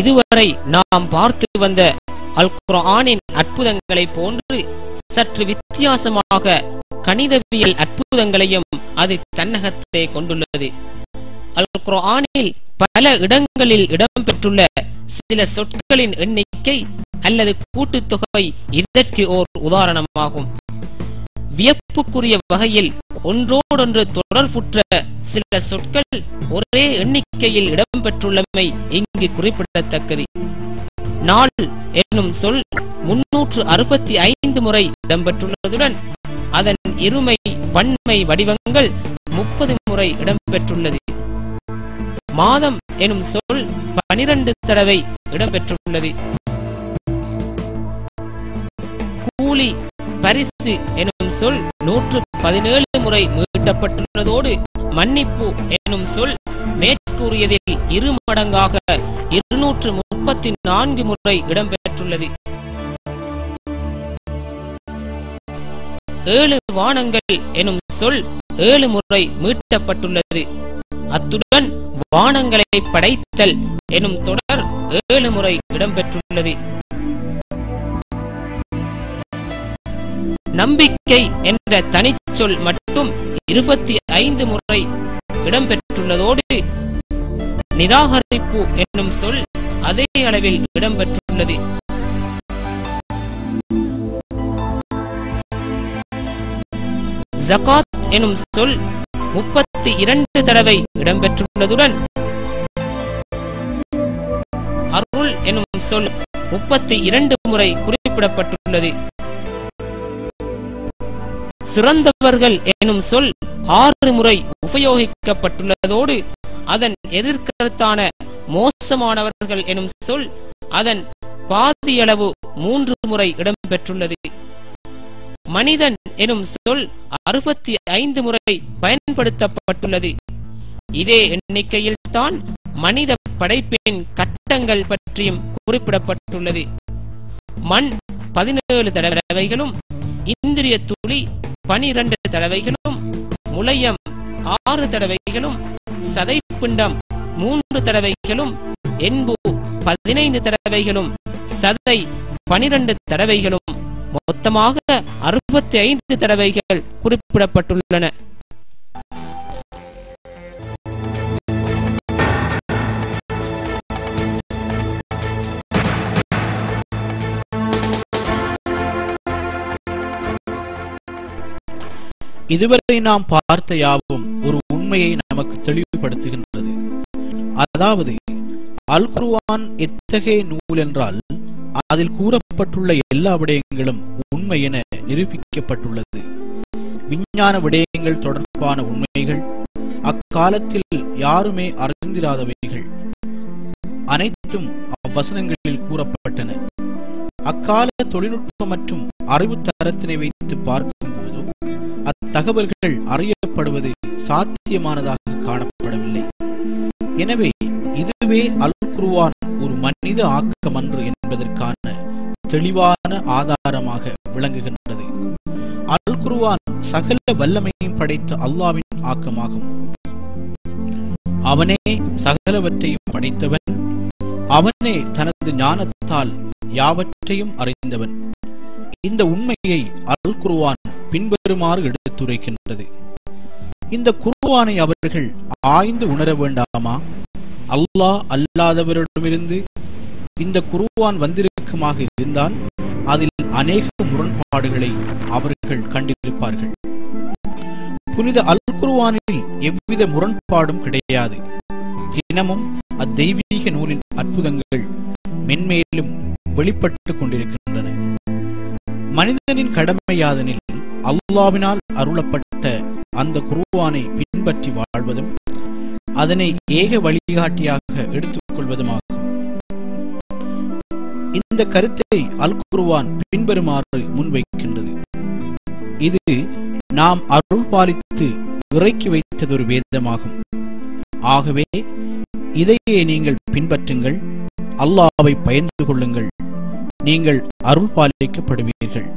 இதுவரை நாம் பார்த்து வந்த அல் குரானின் அற்புதங்களைப் போன்று சற்று வித்தியாசமாக கணிதவியல் அற்புதங்களையும் அது தன்னகத்தை கொண்டுள்ளது. அல் குரானில் பல இடங்களில் இடம்பெற்றுள்ள சில சொற்களின் எண்ணிக்கை அல்லது கூட்டுத்தொகை இதற்கு ஓர் உதாரணமாகும். வியப்புக்குரிய வகையில் ஒன்றோடொன்று தொடர்புற்ற சில சொற்கள் ஒரே எண்ணிக்கை எண்ணிக்கையில் இடம்பெற்றுள்ளமை இங்கு குறிப்பிடத்தக்கது. நாள் என்னும் சொல் முன்னூற்று அறுபத்தி ஐந்து முறை இடம்பெற்றுள்ளதுடன் அதன் இருமை பன்மை வடிவங்கள் முப்பது முறை இடம்பெற்றுள்ளது. மாதம் எனும் சொல் பனிரண்டு தடவை இடம்பெற்றுள்ளது. கூலி பரிசு எனும் சொல் நூற்று பதினேழு முறை மீட்டப்பட்டுள்ளதோடு மன்னிப்பு எனும் சொல் மேற்கு கூறியதில் இரு மடங்காக இருநூற்று முப்பத்தி நான்கு முறை இடம்பெற்றுள்ளது. ஏழு வானங்கள் எனும் சொல் ஏழு முறை மீட்டப்பட்டுள்ளது. அத்துடன் வானங்களை படைத்தல் எனும் தொடர் ஏழு முறை இடம்பெற்றுள்ளது. நம்பிக்கை என்ற தனிச்சொல் மட்டும் இருபத்தி ஐந்து முறை இடம்பெற்றுள்ளதோடு நிராகரிப்பு என்னும் சொல் அதே அளவில் இடம்பெற்றுள்ளது. ஜகாத் எனும் சொல் முப்பத்தி இரண்டு தடவை இடம்பெற்றுள்ளதுடன் அருள் எனும் சொல் முப்பத்தி இரண்டு முறை குறிப்பிடப்பட்டுள்ளது. சிறந்தவர்கள் எனும் சொல் ஆறு முறை உபயோகிக்கப்பட்டுள்ளதோடு அதன் எதிர்கருத்தான மோசமானவர்கள் எனும் சொல் அதன் பாதியளவு மூன்று முறை இடம்பெற்றுள்ளது. மனிதன் எனும் சொல் அறுபத்தி ஐந்து முறை பயன்படுத்தப்பட்டுள்ளது. இதே எண்ணிக்கையில் தான் மனித படைப்பின் கட்டங்கள் பற்றியும் குறிப்பிடப்பட்டுள்ளது. மண் பதினேழு தடவைகளும் இந்திரிய துளி பனிரண்டு தடவைகளும் முளையம் ஆறு தடவைகளும் சதை பிண்டம் மூன்று தடவைகளும் என்பு பதினைந்து தடவைகளும் சதை பனிரண்டு தடவைகளும் மொத்தமாக அறுபத்தி ஐந்து தடவைகள் குறிப்பிடப்பட்டுள்ளன. இதுவரை நாம் பார்த்த யாவும் ஒரு உண்மையை நமக்கு தெளிவுபடுத்துகின்றது. அதாவது அல் குருவான் எத்தகைய நூல் என்றால் அதில் கூறப்பட்டுள்ள எல்லா விடயங்களும் உண்மை என நிரூபிக்கப்பட்டுள்ளது. விஞ்ஞான விடயங்கள் தொடர்பான உண்மைகள் அக்காலத்தில் யாருமே அறிந்திராதவைகள் அனைத்தும் அவ்வசனங்களில் கூறப்பட்டன. அக்கால தொழில்நுட்பம் மற்றும் அறிவு தரத்தினை வைத்து பார்க்கும்போது அத்தகவல்கள் அறியப்படுவது சாத்தியமானதாக காணப்படவில்லை. எனவே இதுவே அல் குருவான் ஒரு மனித ஆக்கமன்று என்பதற்கான தெளிவான ஆதாரமாக விளங்குகின்றது. அல் குருவான் சகல வல்லமையும் படைத்த அல்லாவின் ஆக்கமாகும். அவனே சகலவற்றையும் படைத்தவன். அவனே தனது ஞானத்தால் யாவற்றையும் அறிந்தவன். இந்த உண்மையை அல் குருவான் பின்வருமாறு எடுத்துரைக்கின்றது. இந்த குருவானை அவர்கள் ஆய்ந்து உணர வேண்டாமா? அல்லாஹ் அல்லாதவரிடமிருந்து இந்த குருவான் வந்திருக்குமாக இருந்தால் அதில் அநேக முரண்பாடுகளை அவர்கள் கண்டிருப்பார்கள். புனித அல் குருவானில் எவ்வித முரண்பாடும் கிடையாது. தினமும் அத்தெய்வீக நூலின் அற்புதங்கள் மென்மேலும் வெளிப்பட்டுக் கொண்டிருக்கின்றன. மனிதனின் கடமையாதனில் அல்லாவினால் அருளப்பட்ட அந்த குருவானை பின்பற்றி வாழ்வதும் அதனை ஏக வழிகாட்டியாக எடுத்துக்கொள்வதுமாகும் இந்த கருத்தை அல் குருவான் பின்வருமாறு முன்வைக்கின்றது. இது நாம் அருள் பாலித்து இறக்கி வைத்ததொரு வேதமாகும். ஆகவே இதையே நீங்கள் பின்பற்றுங்கள் அல்லாவை பயந்து கொள்ளுங்கள் நீங்கள் அருள் பாலிக்கப்படுவீர்கள்.